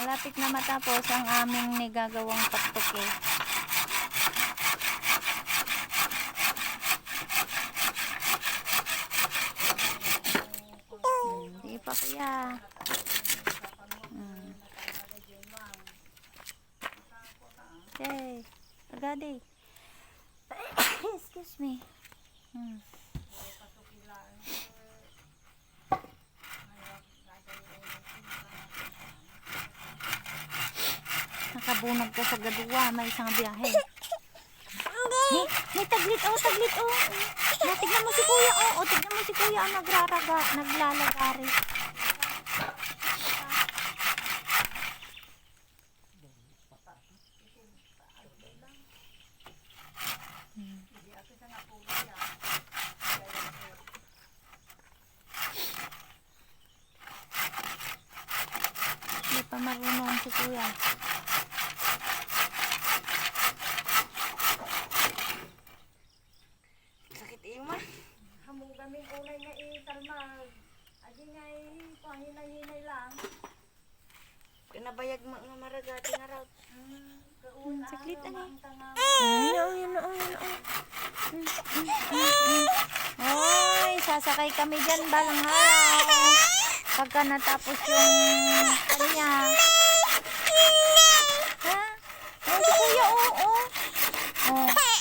Malapit na matapos ang aming nagagawang paktok eh. Hmm, Hindi pa kuya. Hmm. Okay. Agadi. Excuse me. Hmm. Nakabunag ka sa gaduwa, may isang biyahe. Ni, ni taglit oh, taglit oh. Na, tignan mo si kuya oh, oh tignan mo si kuya ang nagraraga, naglalagari. Hindi pa marunong si kuya. Kaming unay nga itarmag. Adi nga pahinay-hinay lang. Kinabayag mga maragati nga raw. Kauna Saglit, ano? ang tanga. Ayun, ayun, ayun, ayun. Hoy, sasakay kami dyan balang araw. Pagka natapos yung kanya. Ha? Ayun si kuya, oo. Oh, oh.